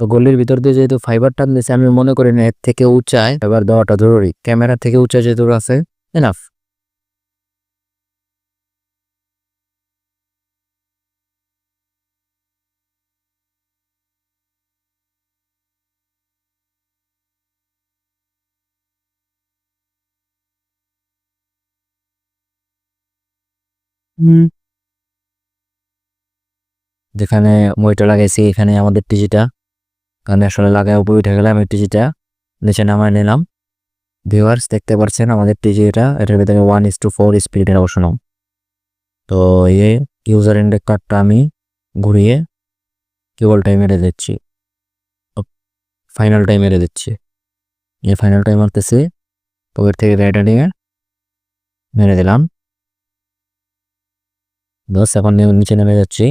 তো গলির ভিতর দিয়ে যেহেতু ফাইবার টান দিয়েছে আমি মনে করি না এর থেকে উঁচায় ফাইবার দেওয়াটা জরুরি। ক্যামেরা থেকে উঁচায় যেহেতু আছে এনাফ যেখানে মইটা লাগাইছি, এখানে আমাদের টিজিটা। কারণ আসলে লাগায় উপরে উঠে গেলে আমি টিজিটা, নিচে নামায় নিলাম। ভিউয়ার্স দেখতে পাচ্ছেন আমাদের টিজি এটা, এটার ভিতরে ওয়ান ইস টু ফোর স্পিডের অপশন তো এই ইউজার ইন্ডেক কার্ডটা আমি ঘুরিয়ে কেবলটাই মেরে দিচ্ছি। ফাইনালটাই মেরে দিচ্ছি। এই ফাইনালটাই মারতেছি পকেট থেকে রাইডার নিয়ে মেরে দিলাম। বাস এখন নিচে নেমে যাচ্ছি।